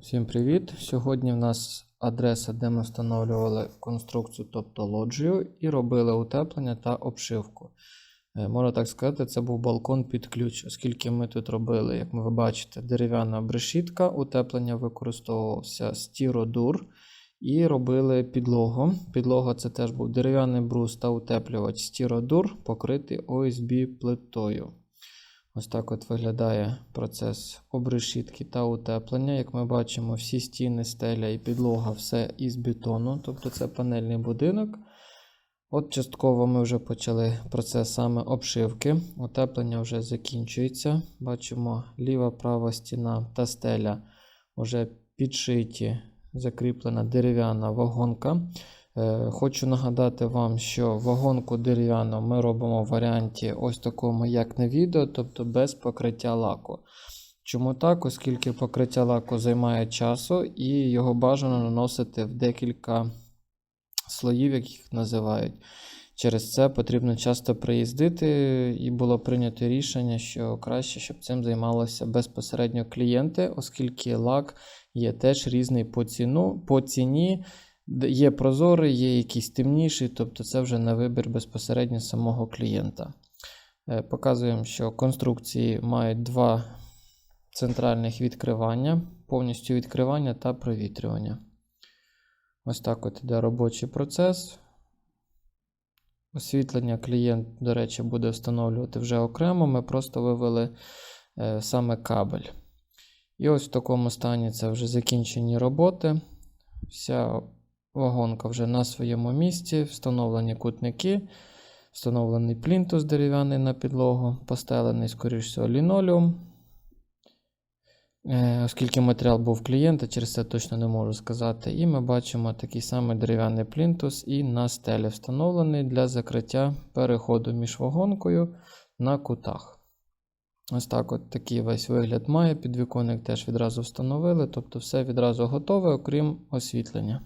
Всім привіт! Сьогодні в нас адреса, де ми встановлювали конструкцію, тобто лоджію, і робили утеплення та обшивку. Е, Можна так сказати, це був балкон під ключ, оскільки ми тут робили, як ви бачите, дерев'яна брешітка, утеплення використовувався стіродур і робили підлогу. Підлога це теж був дерев'яний брус та утеплювач стіродур, покритий ОСБ плитою. Ось так от виглядає процес обрешітки та утеплення. Як ми бачимо, всі стіни, стеля і підлога все із бетону, тобто це панельний будинок. От частково ми вже почали процес саме обшивки. Утеплення вже закінчується. Бачимо, ліва права стіна та стеля вже підшиті, закріплена дерев'яна вагонка. Е, Хочу нагадати вам, що вагонку дерев'яну ми робимо в варіанті ось такому, як на відео, тобто без покриття лаку. Чому так? Оскільки покриття лаку займає часу і його бажано наносити в декілька слоїв, як їх називають. Через це потрібно часто приїздити, і було прийнято рішення, що краще, щоб цим займалися безпосередньо клієнти, оскільки лак є теж різний по, ціну, по ціні. Є прозорий, є якийсь темніший, тобто це вже на вибір безпосередньо самого клієнта. Е, Показуємо, що конструкції мають два центральних відкривання, повністю відкривання та провітрювання. Ось так от іде робочий процес. Освітлення клієнт, до речі, буде встановлювати вже окремо. Ми просто вивели е, саме кабель. І ось в такому стані це вже закінчені роботи. Вся вагонка вже на своєму місці, встановлені кутники, встановлений плінтус дерев'яний на підлогу, постелений, скоріш всього, лінолеум. Е, Оскільки матеріал був клієнта, через це точно не можу сказати. І ми бачимо такий самий дерев'яний плінтус і на стелі встановлений для закриття переходу між вагонкою на кутах. Ось так от такий весь вигляд має. Підвіконник теж відразу встановили, тобто все відразу готове, окрім освітлення.